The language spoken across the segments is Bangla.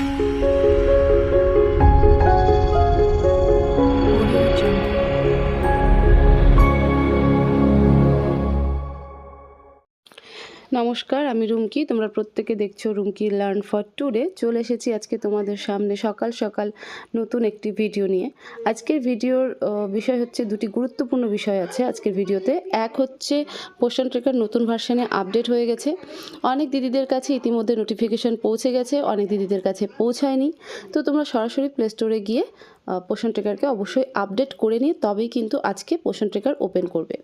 Música নমস্কার, আমি রুমকি। তোমরা প্রত্যেকে দেখছ রুমকি লার্ন ফর টুডে চলে এসেছি আজকে তোমাদের সামনে সকাল সকাল নতুন একটি ভিডিও নিয়ে। আজকের ভিডিওর বিষয় হচ্ছে দুটি গুরুত্বপূর্ণ বিষয় আছে আজকের ভিডিওতে। এক হচ্ছে পোষণ ট্রেকার নতুন ভার্সনে আপডেট হয়ে গেছে। অনেক দিদিদের কাছে ইতিমধ্যে নোটিফিকেশন পৌঁছে গেছে, অনেক দিদিদের কাছে পৌঁছায়নি। তো তোমরা সরাসরি প্লে স্টোরে গিয়ে পোষণ ট্রেকারকে অবশ্যই আপডেট করে নিয়ে তবেই কিন্তু আজকে পোষণ ট্রেকার ওপেন করবে।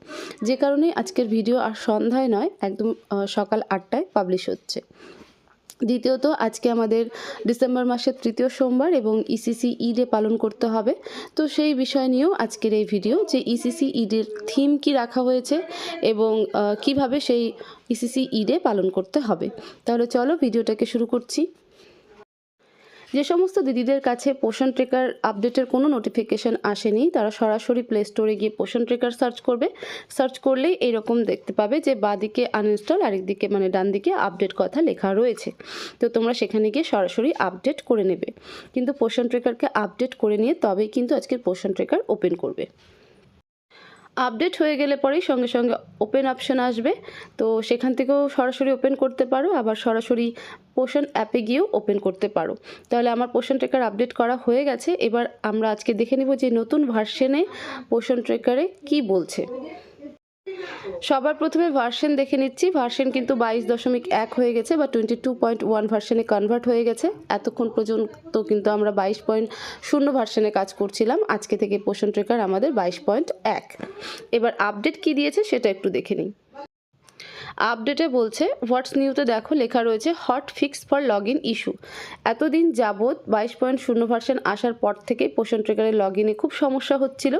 যে কারণে আজকের ভিডিও আর সন্ধ্যায় নয়, একদম সকাল আটটায় পাবলিশ হচ্ছে। দ্বিতীয়ত, আজকে আমাদের ডিসেম্বর মাসের তৃতীয় সোমবার এবং ইসিসি ই ডে পালন করতে হবে। তো সেই বিষয় নিয়েও আজকের এই ভিডিও যে ইসিসি ইডের থিম কি রাখা হয়েছে এবং কীভাবে সেই ইসিসি ই ডে পালন করতে হবে। তাহলে চলো ভিডিওটাকে শুরু করছি। যে সমস্ত দিদিদের কাছে পোষণ ট্রেকার আপডেটের কোনো নোটিফিকেশান আসেনি, তারা সরাসরি প্লে স্টোরে গিয়ে পোষণ ট্রেকার সার্চ করবে। সার্চ করলেই এরকম দেখতে পাবে যে বাঁদিকে আনইনস্টল আরেকদিকে মানে ডান দিকে আপডেট কথা লেখা রয়েছে। তো তোমরা সেখানে গিয়ে সরাসরি আপডেট করে নেবে। কিন্তু পোষণ ট্রেকারকে আপডেট করে নিয়ে তবেই কিন্তু আজকের পোষণ ট্রেকার ওপেন করবে। আপডেট হয়ে গেলে পরেই সঙ্গে সঙ্গে ওপেন অপশান আসবে। তো সেখান থেকেও সরাসরি ওপেন করতে পারো, আবার সরাসরি পোষণ অ্যাপে গিয়েও ওপেন করতে পারো। তাহলে আমার পোষণ ট্রেকার আপডেট করা হয়ে গেছে। এবার আমরা আজকে দেখে নেব যে নতুন ভার্সনে পোষণ ট্রেকারে কি বলছে। সবার প্রথমে ভার্সন দেখে নিচ্ছি। ভার্সন কিন্তু বাইশ দশমিক এক হয়ে গেছে বা টোয়েন্টি টু পয়েন্ট ওয়ান ভার্সনে কনভার্ট হয়ে গেছে। এতক্ষণ পর্যন্ত কিন্তু আমরা বাইশ পয়েন্ট শূন্য ভার্সনে কাজ করছিলাম। আজকে থেকে পোষণ ট্রেকার আমাদের বাইশ পয়েন্ট এক। এবার আপডেট কি দিয়েছে সেটা একটু দেখে নিই। আপডেটে বলছে, হোয়াটস নিউতে দেখো লেখা রয়েছে, hot fix for log in issue. এতদিন যাবৎ বাইশ পয়েন্ট শূন্য ভার্সন আসার পর থেকেই পোষণ ট্রেকারের লগ ইনে খুব সমস্যা হচ্ছিল।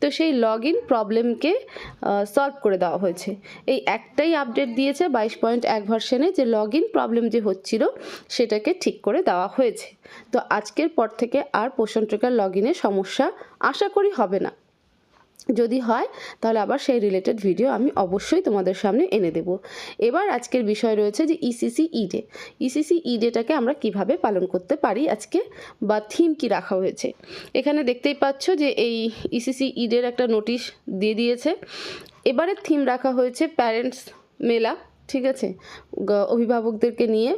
তো সেই লগ ইন প্রবলেমকে সলভ করে দেওয়া হয়েছে। এই একটাই আপডেট দিয়েছে বাইশ পয়েন্ট এক ভার্সনে যে লগ ইন প্রবলেম যে হচ্ছিল, সেটাকে ঠিক করে দেওয়া হয়েছে। তো আজকের পর থেকে আর পোষণ ট্রেকার লগ ইনে সমস্যা আশা করি হবে না। যদি হয়, তাহলে আবার সেই রিলেটেড ভিডিও আমি অবশ্যই তোমাদের সামনে এনে দেব। এবার আজকের বিষয় রয়েছে যে E ইসিসি ইডে ইসিসি ইডেটাকে আমরা কীভাবে পালন করতে পারি আজকে? বা থিম কি রাখা হয়েছে? এখানে দেখতেই পাচ্ছ যে এই E ইসিসি ইডের একটা নোটিশ দিয়ে দিয়েছে। এবারের থিম রাখা হয়েছে প্যারেন্টস মেলা, ঠিক আছে? অভিভাবকদেরকে নিয়ে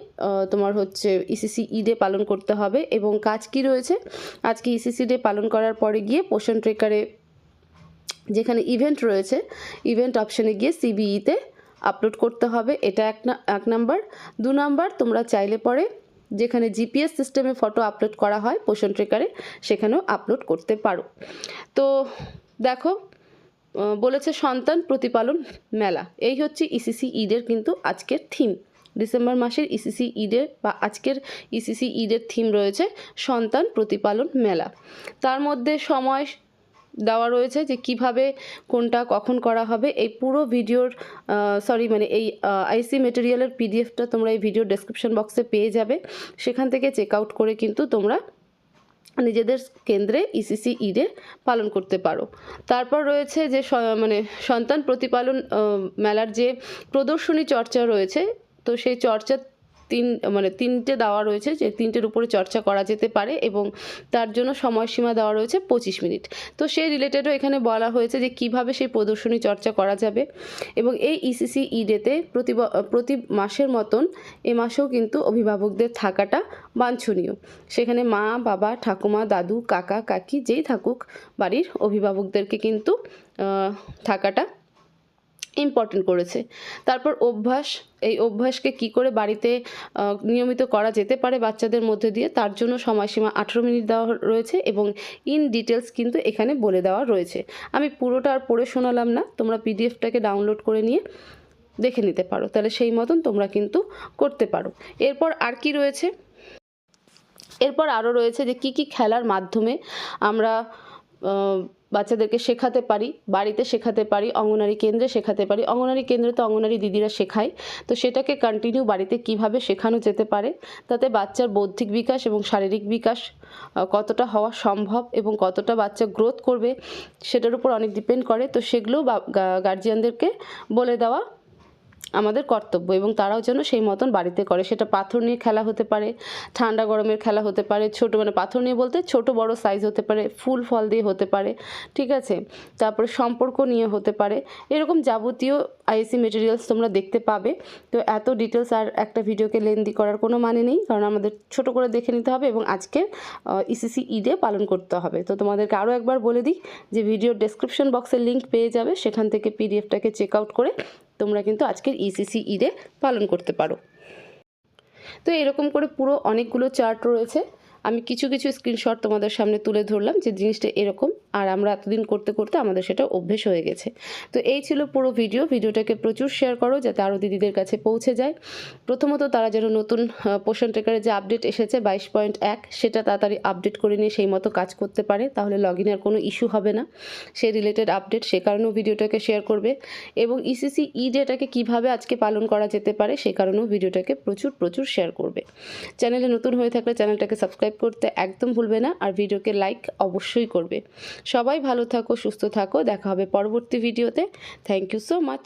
তোমার হচ্ছে ইসিসি ইডে পালন করতে হবে। এবং কাজ কি রয়েছে? আজকে ইসিসি ডে পালন করার পরে গিয়ে পোষণ ট্রেকারে যেখানে ইভেন্ট রয়েছে ইভেন্ট অপশানে গিয়ে সিবিইতে আপলোড করতে হবে। এটা এক না, এক নাম্বার দু নাম্বার তোমরা চাইলে পরে যেখানে জিপিএস সিস্টেমে ফটো আপলোড করা হয় পোষণ ট্রেকারে সেখানেও আপলোড করতে পারো। তো দেখো বলেছে সন্তান প্রতিপালন মেলা। এই হচ্ছে ইসিসি ঈদের কিন্তু আজকের থিম ডিসেম্বর মাসের ইসিসি ঈদের বা আজকের ইসিসি ঈদের থিম রয়েছে সন্তান প্রতিপালন মেলা। তার মধ্যে সময় দেওয়া রয়েছে যে কীভাবে কোনটা কখন করা হবে। এই পুরো ভিডিওর সরি মানে এই আইসি মেটেরিয়ালের পিডিএফটা তোমরা এই ভিডিও ডেসক্রিপশন বক্সে পেয়ে যাবে। সেখান থেকে চেক আউট করে কিন্তু তোমরা নিজেদের কেন্দ্রে ইসিসি ইডে পালন করতে পারো। তারপর রয়েছে যে মানে সন্তান প্রতিপালন মেলার যে প্রদর্শনী চর্চা রয়েছে, তো সেই চর্চা তিন মানে তিনটে দেওয়া রয়েছে যে তিনটের উপরে চর্চা করা যেতে পারে এবং তার জন্য সময়সীমা দেওয়া রয়েছে পঁচিশ মিনিট। তো সেই রিলেটেডও এখানে বলা হয়েছে যে কীভাবে সেই প্রদর্শনী চর্চা করা যাবে এবং এই ইসিসি ইডেতে প্রতি প্রতি মাসের মতন এ মাসেও কিন্তু অভিভাবকদের থাকাটা বাঞ্ছনীয়। সেখানে মা, বাবা, ঠাকুমা, দাদু, কাকা, কাকি যেই থাকুক বাড়ির অভিভাবকদেরকে কিন্তু থাকাটা ইম্পর্টেন্ট করেছে। তারপর অভ্যাস, এই অভ্যাসকে কি করে বাড়িতে নিয়মিত করা যেতে পারে বাচ্চাদের মধ্যে দিয়ে, তার জন্য সময়সীমা আঠেরো মিনিট দেওয়া রয়েছে এবং ইন ডিটেলস কিন্তু এখানে বলে দেওয়া রয়েছে। আমি পুরোটা আর পড়ে শোনালাম না, তোমরা পিডিএফটাকে ডাউনলোড করে নিয়ে দেখে নিতে পারো। তাহলে সেই মতন তোমরা কিন্তু করতে পারো। এরপর আর কি রয়েছে? এরপর আরও রয়েছে যে কি কি খেলার মাধ্যমে আমরা বাচ্চাদেরকে শেখাতে পারি, বাড়িতে শেখাতে পারি, অঙ্গনারী কেন্দ্রে শেখাতে পারি। অঙ্গনারী কেন্দ্রে তো অঙ্গনারী দিদিরা শেখায়। তো সেটাকে কন্টিনিউ বাড়িতে কীভাবে শেখানো যেতে পারে? তাতে বাচ্চার বৌদ্ধিক বিকাশ এবং শারীরিক বিকাশ কতটা হওয়া সম্ভব এবং কতটা বাচ্চা গ্রোথ করবে, সেটার উপর অনেক ডিপেন্ড করে। তো সেগুলো গার্জিয়ানদেরকে বলে দেওয়া আমাদের কর্তব্য এবং তারাও যেন সেই মতন বাড়িতে করে। সেটা পাথর নিয়ে খেলা হতে পারে, ঠান্ডা গরমের খেলা হতে পারে, ছোট মানে পাথর নিয়ে বলতে ছোট বড় সাইজ হতে পারে, ফুল ফল দিয়ে হতে পারে, ঠিক আছে? তারপরে সম্পর্ক নিয়ে হতে পারে। এরকম যাবতীয় আইসি মেটেরিয়ালস তোমরা দেখতে পাবে। তো এত ডিটেলস আর একটা ভিডিওকে লেন্দি করার কোনো মানে নেই, কারণ আমাদের ছোট করে দেখে নিতে হবে এবং আজকের ইসিসি ঈদে পালন করতে হবে। তো তোমাদেরকে আরও একবার বলে দিই যে ভিডিওর ডেসক্রিপশন বক্সের লিঙ্ক পেয়ে যাবে। সেখান থেকে পিডিএফটাকে চেক আউট করে তোমরা কিন্তু আজকের ইসিসি ঈদে পালন করতে পারো। তো এরকম করে পুরো অনেকগুলো চার্ট রয়েছে। আমি কিছু কিছু স্ক্রিনশট তোমাদের সামনে তুলে ধরলাম যে জিনিসটা এরকম আর আমরা এতদিন করতে করতে আমাদের সেটা অভ্যেস হয়ে গেছে। তো এই ছিল পুরো ভিডিও ভিডিওটাকে প্রচুর শেয়ার করো যাতে আরও দিদিদের কাছে পৌঁছে যায়। প্রথমত তারা যেন নতুন পোষণ ট্রেকারে যে আপডেট এসেছে বাইশ পয়েন্ট এক, সেটা তাড়াতাড়ি আপডেট করে নিয়ে সেই মতো কাজ করতে পারে, তাহলে লগ ইনের কোনো ইস্যু হবে না। সেই রিলেটেড আপডেট সে কারণেও ভিডিওটাকে শেয়ার করবে। এবং E ইসিসি ই ডেটাকে কীভাবে আজকে পালন করা যেতে পারে, সে কারণেও ভিডিওটাকে প্রচুর প্রচুর শেয়ার করবে। চ্যানেলে নতুন হয়ে থাকলে চ্যানেলটাকে সাবস্ক্রাইব করতে একদম ভুলবে না, আর ভিডিওকে লাইক অবশ্যই করবে। সবাই ভালো থাকো সুস্থ থাকো। দেখা হবে পরবর্তী ভিডিওতে। Thank you so much